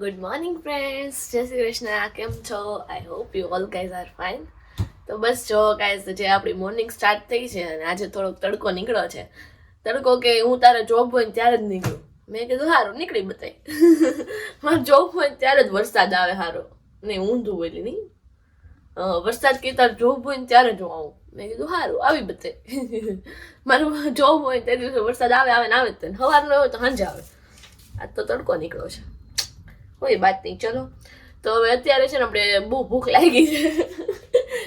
Good morning friends જય શ્રી કૃષ્ણ કેમ છો I hope you all guys are fine તો બસ જો ગાઈઝ જે આપણી મોર્નિંગ સ્ટાર્ટ થઈ છે અને આજે થોડોક તડકો નીકળ્યો છે. તડકો કે હું તારે જોબ હોય ત્યારે જ નીકળું. મેં કીધું સારું નીકળી બતાવી મારે જોબ હોય ત્યારે જ વરસાદ આવે સારો નહીં, ઊંધું બોલી નહીં. વરસાદ કે તાર જોબ હોય ને ત્યારે જ આવું. મેં કીધું સારું આવી બતાય મારું જોબ હોય તે દિવસે વરસાદ આવે આવે ને આવે જ તે સવારનો હોય તો સાંજે આવે. આજ તો તડકો નીકળ્યો છે. કોઈ વાત નહીં, ચલો. તો હવે અત્યારે છે ને આપણે બહુ ભૂખ લાગી છે.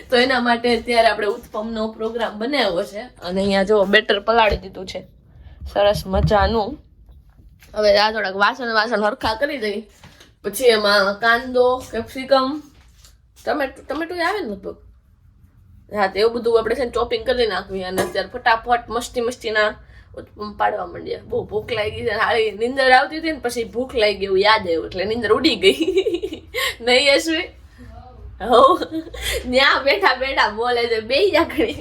તો એના માટે અત્યારે આપણે ઉત્પમનો પ્રોગ્રામ બનાવ્યો છે. અને અહીંયા જો બેટર પલાળી દીધું છે. સરસ મજાનું. હવે આ થોડાક વાસણ વાસણ હરખા કરી દઈ. પછી એમાં કાંદો, કેપ્સિકમ, ટમેટું ટમેટું આવે ને લગભગ? હા, તો એવું બધું આપણે છે ને ચોપિંગ કરી નાખવી અને અત્યારે ફટાફટ મસ્તી મસ્તીના પાડવા માંડ્યા. બહુ ભૂખ લાગી છે. હાળી નીંદર આવતી હતી ને પછી ભૂખ લાગી એવું યાદ આવ્યું, એટલે નીંદર ઉડી ગઈ. નહીં યશવી હો. ત્યાં બેઠા બેઠા બોલે છે બે જાકડી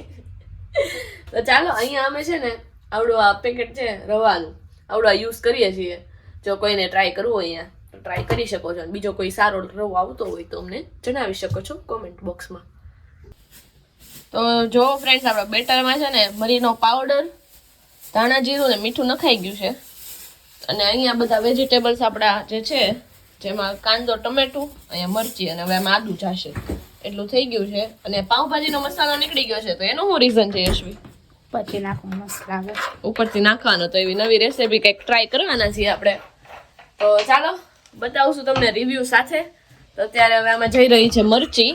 તો ચાલો, અહીંયા અમે છે ને આવડું આ પેકેટ છે રવાનું. આવડું આ યુઝ કરીએ છીએ. જો કોઈને ટ્રાય કરવું હોય અહીંયા, તો ટ્રાય કરી શકો છો. બીજો કોઈ સારો રવો આવતો હોય તો અમને જણાવી શકો છો કોમેન્ટ બોક્સમાં તો જો ફ્રેન્ડ્સ આપણા બેટરમાં છે ને મરીનો પાવડર ધાણા જીરું ને મીઠું નખાઈ ગયું છે. અને અહીંયા બધા વેજીટેબલ્સ આપણા જે છે જેમાં કાંદો ટમેટું અહીંયા મરચી અને હવે આમાં આદુ જાશે. એટલું થઈ ગયું છે. અને પાઉંભાજીનો મસાલો નીકળી ગયો છે તો એનું શું રીઝન છે યશવી પછી નાખું મસ્ત લાગે. ઉપરથી નાખવાનો તો એવી નવી રેસીપી કંઈક ટ્રાય કરવાના છીએ આપણે. તો ચાલો બતાવશું તમને રિવ્યુ સાથે. તો અત્યારે હવે આમાં જઈ રહી છે મરચી.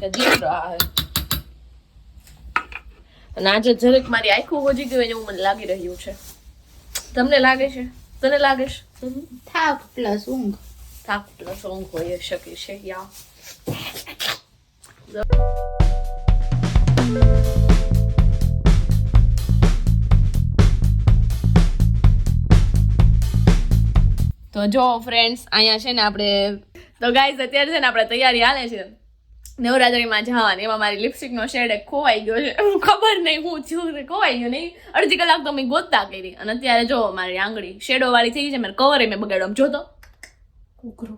કે દીકરો આ હે. અને આજે જરાક મારી આખું હોજી ગયું એવું મને લાગી રહ્યું છે. તમને લાગે છે? તને લાગે છે? થાક પ્લસ ઊંઘ. થાક પ્લસ ઊંઘ હોય શકે છે યા. તો જો ફ્રેન્ડ્સ અહીંયા છે ને આપણે તો ગાઈઝ અત્યારે છે ને આપણે તૈયારી હાલે છે. નવરાત્રીમાં જવાની એમાં મારી લિપસ્ટિકનો શેડ ખોવાઈ ગયો છે. ખબર નહીં હું થયું ખોવાઈ ગયો નહીં. અડધી કલાક તો મેં ગોતતા કરી. અને અત્યારે જો મારી આંગળી શેડો વાળી થઈ ગઈ છે મારે કવરે મેં બગાડ્યો. જોતો. કુકરો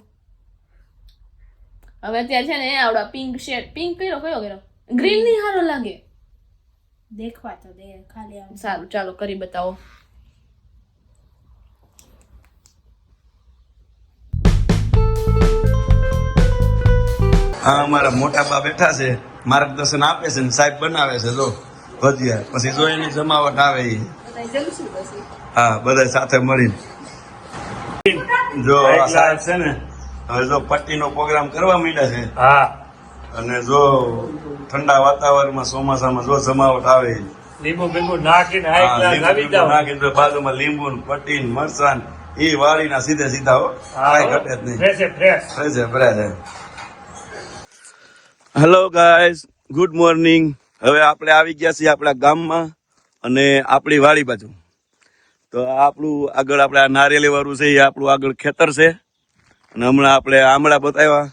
હવે અત્યારે છે ને આવડા પિંક શેડ પિંક કર્યો કયો કર્યો? ગ્રીનની સારો લાગે. દેખવા તો દે ખાલી સારું ચાલો કરી બતાવો. આ અમારા મોટા બા બેઠા છે માર્ગદર્શન આપે છે ને સાહેબ બનાવે છે જો ભજીયા. પછી જો એની જમાવટ આવે એ હા બધા સાથે મળીને. જો સાહેબ છે ને હવે જો પટ્ટીનો પ્રોગ્રામ કરવા માંડ્યા છે હા. અને જો ઠંડા વાતાવરણમાં ચોમાસામાં જો જમાવટ આવે. લીંબુ બીંબુ નાખીને બાજુમાં લીંબુ ને પટ્ટી ને મરચાં ને વાળીના સીધે સીધા હો કાંઈ ઘટે જ નહીં. Fresh fresh fresh fresh hello guys good morning હવે આપણે આવી ગયા છીએ આપણા ગામમાં અને આપણી વાડી બાજુ. તો આપણું આગળ આપણે આ નારિયેલી વાળું છે, એ આપણું આગળ ખેતર છે. અને હમણાં આપણે આમળા બતાવ્યા.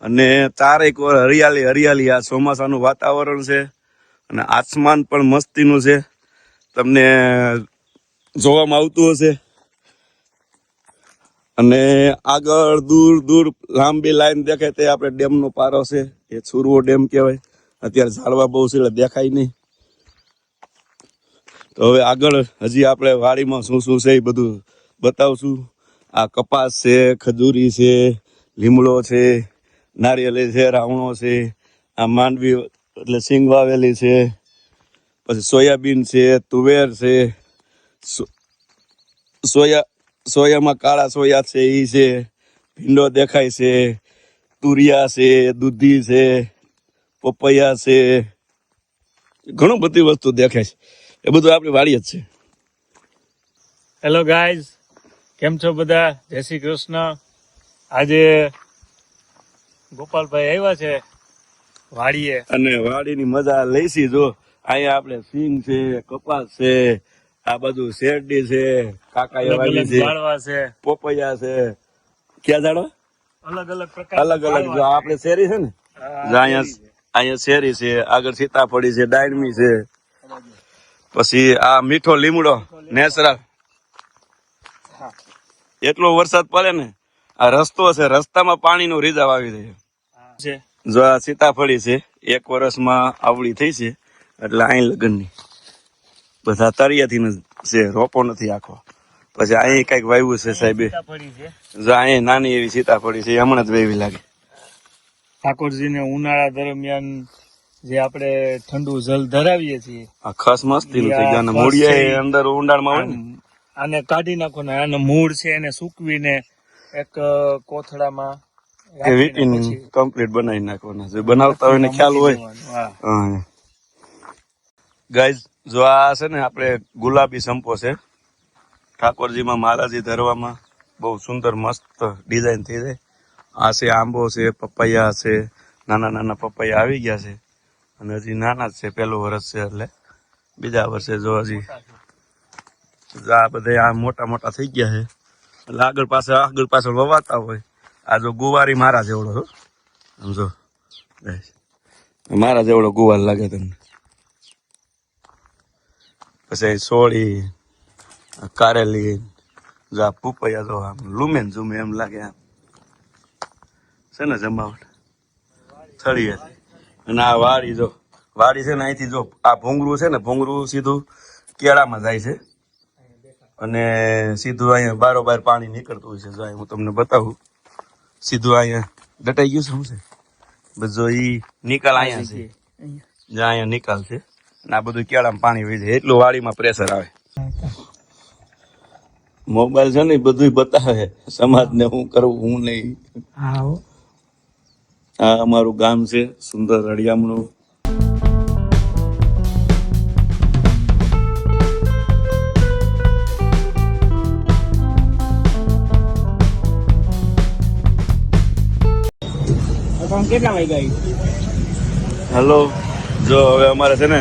અને ચારેક વાર હરિયાળી હરિયાળી આ ચોમાસાનું વાતાવરણ છે. અને આસમાન પણ મસ્તીનું છે. તમને જોવામાં આવતું હશે. અને આગળ દૂર દૂર લાંબી લાઈન દેખાય તે આપણે ડેમનો પારો છે. એ છુરવો ડેમ કહેવાય. અત્યારે ઝાડવા બહુ છે, એટલે દેખાય નહીં. તો હવે આગળ હજી આપણે વાડીમાં શું શું છે એ બધું બતાવશું. આ કપાસ છે, ખજૂરી છે, લીમડો છે નારિયેલી છે, રાવણો છે, આ માંડવી એટલે સિંગ વાવેલી છે, પછી સોયાબીન છે, તુવેર છે સોયા સોયામાં કાળા સોયા છે એ છે ભીંડો દેખાય છે તુરિયા છે દૂધી છે પપૈયા છે ઘણું બધી વસ્તુ દેખાય છે. એ બધું આપણી વાડી જ છે. હેલો ગાઈઝ કેમ છો બધા? જય શ્રી કૃષ્ણ. આજે ગોપાલભાઈ આવ્યા છે વાડીએ. અને વાડીની મજા લઈશી જો. અહીંયા આપણે સિંગ છે કપાસ છે આ બધું શેરડી છે અલગ છે પોપૈયા છે. ક્યાં જાડો? અલગ અલગ પ્રકાર અલગ અલગ જો આપણે શેરી છે ને? અહીંયા અહીંયા શેરી છે આગળ સીતાફળી છે ડાયમી છે. પછી આ મીઠો લીમડો નેચરલ. એટલો વરસાદ પડે ને આ રસ્તો છે રસ્તામાં પાણીનો રીઝાવ આવી જાય છે. જો આ સીતાફળી છે એક વર્ષમાં આવડી થઈ છે એટલે અહીં લગ્નની. બધા તરિયાથી ન છે રોપો નથી આખો. પછી અહીં કંઈક વાવ્યું છે સાહેબ. જો અહીં નાની એવી સીતાફળી છે હમણાં જ વેવી લાગે. ઠાકોરજીને ઉનાળા દરમિયાન જે આપણે ઠંડુ જલ ધરાવીએ છીએ આ ખસ મસ્તીનું થઈ ગયું. મૂળિયા અંદર ઊંડાણમાં હોય ને. આને કાઢી નાખો ને આને મૂળ છે એને સૂકવીને એક કોથળામાં કમ્પ્લીટ બનાવી નાખવાના જે બનાવતા હોય ને ખ્યાલ હોય. ગાઈઝ જો આ છે ને આપણે ગુલાબી સંપો છે. ઠાકોરજીમાં માલાજી ધરવામાં બહુ સુંદર મસ્ત ડિઝાઇન થઈ જાય. આ છે આંબો છે, પપૈયા છે, નાના નાના પપૈયા આવી ગયા છે. અને હજી નાના જ છે, પહેલું વર્ષ છે એટલે. બીજા વર્ષે જો હજી આ બધા આ મોટા મોટા થઈ ગયા છે. એટલે આગળ પાછળ આગળ પાછળ વવાતા હોય. આ જો ગુવારી મારા જેવડો સમજો. મારા જેવડો ગુવાર લાગે તમને. પછી સોળી કારેલી જો આ પૂપૈયા જો આમ લૂમે ને ઝૂમે એમ લાગે આમ છે ને જમાવટ થળીએ અને આ વાડી જો વાડી છે ને અહીંથી જો આ ભૂંગળું છે ને ભૂંગળું સીધું કેળામાં જાય છે અને સીધું અહીંયા બારોબાર પાણી નીકળતું હોય છે જો હું તમને બતાવું. સીધું અહીંયા દટાઈ ગયું છે શું છે બધો ઈ નિકાલ અહીંયા છે જ્યાં અહીંયા નિકાલ છે અને આ બધું કેળામાં પાણી વહી જાય એટલું વાડીમાં પ્રેશર આવે. મોબાઈલ છે ને ઈ બધું બતાવે. સમાજને હું કરવું હું નહીં. આ અમારું ગામ છે સુંદર રળિયામણું કેટલા વાગ્યા હેલો જો હવે અમારે છે ને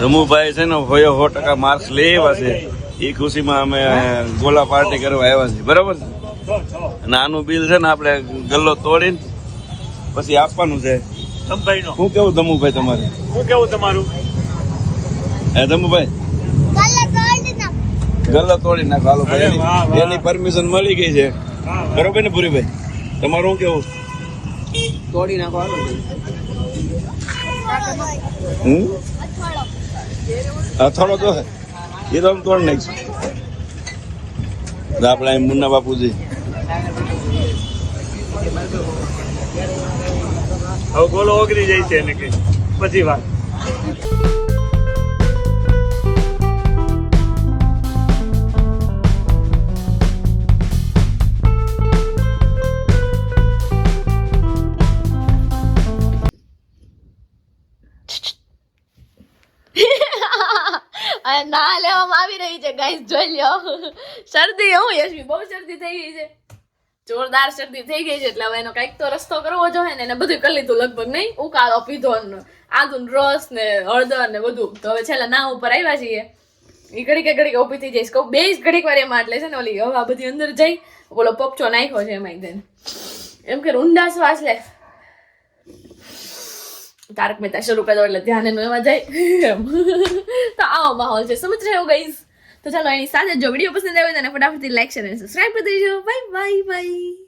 જમુભાઈ છે ને હોય સો ટકા માર્ક્સ લઈ આવ્યા છે. એ ખુશીમાં અમે ગોલા પાર્ટી કરવા આવ્યા છીએ. બરાબર છે? નાનું આનું બિલ છે ને આપણે ગલ્લો તોડીને પછી આપવાનું છે. હું શું કેવું દમુભાઈ તમારે? શું કેવું તમારું? હે દમુભાઈ ગલ્લો તોડી નાખો. હાલો ભાઈ. એની- પરમિશન મળી ગઈ છે. બરોબર ને ભૂરીભાઈ? તમારું શું કેવું? તોડી નાખો હમ? અથાણો તો. એ તો નાખીશું તો આપણે મુન્ના બાપુજી. હવે ગોલો ઓગળી જાય છે એને કઈ. પછી વાત. ના લેવામાં આવી રહી છે ગાઈસ જોઈ લ્યો. શરદી હું યશવી, બહુ શરદી થઈ ગઈ છે. જોરદાર શરદી થઈ ગઈ છે, એટલે હવે એનો કંઈક તો રસ્તો કરવો જોઈએ ને, એને બધું કરી લીધું લગભગ નહીં. ઉકાળો, પીધો ને આદુ રસ ને હળદર ને બધું. તો હવે છેલ્લા ના ઉપર આવ્યા છીએ. એ ઘડીકે ઘડીકે ઊભી થઈ જઈશ કહું બે જ ઘડીક વાર એમાં એટલે છે ને ઓલી હવા બધી અંદર જઈ ઓલો પપચો નાખ્યો છે એમાં એકદમ એમ કે ઊંડા શ્વાસ લે. તારક મહેતા શરૂ કર્યો એટલે ધ્યાન એનું એમાં જાય. તો આવો માહોલ છે. સમજ રહ્યો ગઈસ તો ચાલો એની સાથે જો વીડિયો પસંદ આવ્યો તો એને ફટાફટથી લાઈક શેર અને સબસ્ક્રાઈબ કરી દેજો. Bye bye bye